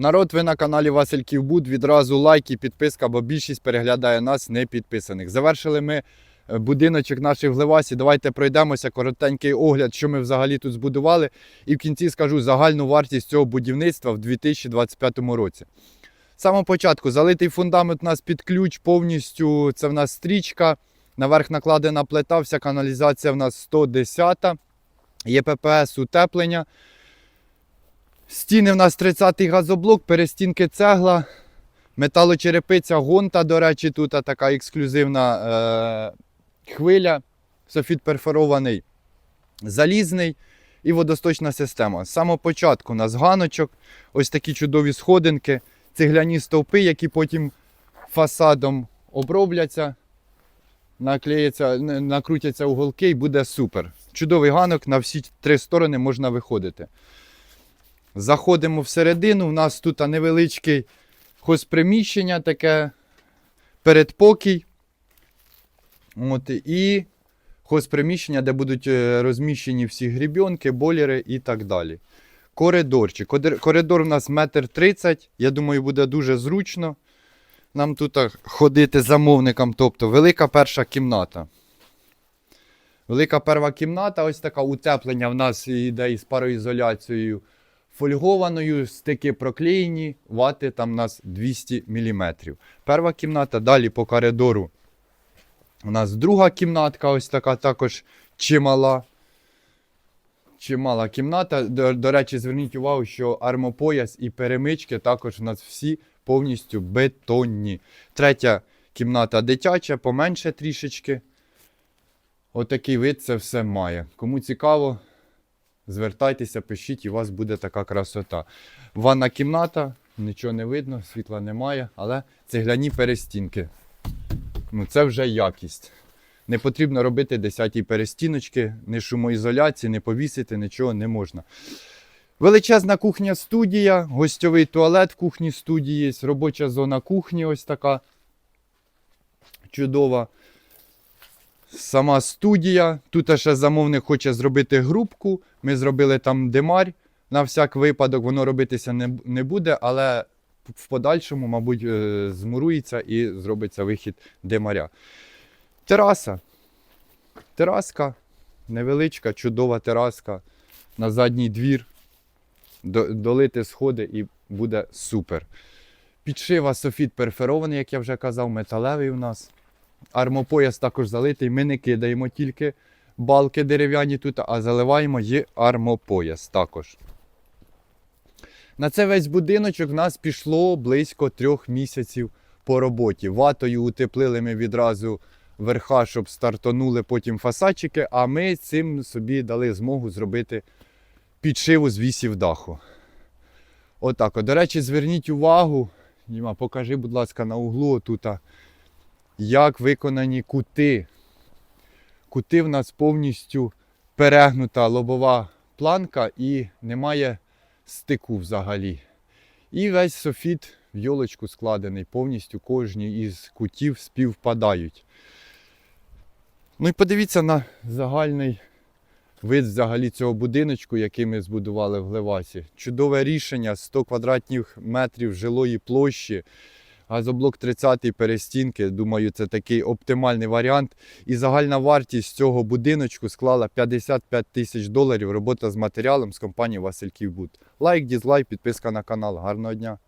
Народ, ви на каналі Васильків Буд. Відразу лайк і підписка, бо більшість переглядає нас не підписаних. Завершили ми е, будиночок наших в Левасі. Давайте пройдемося. Коротенький огляд, що ми взагалі тут збудували. І в кінці скажу загальну вартість цього будівництва в 2025 році. З самого початку залитий фундамент у нас під ключ повністю. Це в нас стрічка. Наверх накладена плита, вся каналізація в нас 110. Є ППС утеплення. Стіни в нас 30-й газоблок, перестінки цегла, металочерепиця гонта, до речі, тут така ексклюзивна е- хвиля, софіт перфорований, залізний і водосточна система. З самого початку у нас ганочок, ось такі чудові сходинки, цегляні стовпи, які потім фасадом обробляться, наклеяться, накрутяться уголки і буде супер. Чудовий ганок, на всі три сторони можна виходити. Заходимо всередину. У нас тут невеличке хозприміщення, таке передпокій. От, і хозприміщення, де будуть е, розміщені всі грібінки, болери і так далі. Коридорчик. Коридор у нас метр тридцять. Я думаю, буде дуже зручно нам тут ходити замовникам. Тобто велика перша кімната. Велика перша кімната, ось така утеплення в нас йде із пароізоляцією фольгованою, стики проклеєні, вати там у нас 200 мм. Перша кімната, далі по коридору. У нас друга кімнатка, ось така також чимала. Чимала кімната. До, до речі, зверніть увагу, що армопояс і перемички також у нас всі повністю бетонні. Третя кімната дитяча, поменше трішечки. Отакий вид це все має. Кому цікаво, звертайтеся, пишіть, і у вас буде така красота. Ванна кімната, нічого не видно, світла немає, але цегляні перестінки. Ну, це вже якість. Не потрібно робити десяті перестіночки, не шумоізоляції, не повісити, нічого не можна. Величезна кухня студія, гостьовий туалет в кухні студії, робоча зона кухні ось така чудова. Сама студія. Тут ще замовник хоче зробити грубку. Ми зробили там демарь. На всяк випадок воно робитися не, не буде, але в подальшому, мабуть, е, змурується і зробиться вихід демаря. Тераса. Тераска невеличка, чудова тераска на задній двір. Долити сходи і буде супер. Підшива софіт перферований, як я вже казав, металевий у нас. Армопояс також залитий. Ми не кидаємо тільки балки дерев'яні тут, а заливаємо і армопояс також. На це весь будиночок в нас пішло близько трьох місяців по роботі. Ватою утеплили ми відразу верха, щоб стартонули потім фасадчики, а ми цим собі дали змогу зробити підшиву з вісів даху. Отак. от. До речі, зверніть увагу, Діма, покажи, будь ласка, на углу тут, як виконані кути. Кути в нас повністю перегнута лобова планка і немає стику взагалі. І весь софіт в йолочку складений, повністю кожні із кутів співпадають. Ну і подивіться на загальний вид взагалі цього будиночку, який ми збудували в Глевасі. Чудове рішення, 100 квадратних метрів жилої площі, газоблок 30 перестінки. Думаю, це такий оптимальний варіант. І загальна вартість цього будиночку склала 55 тисяч доларів. Робота з матеріалом з компанії Васильків Буд. Лайк, дізлайк, підписка на канал. Гарного дня!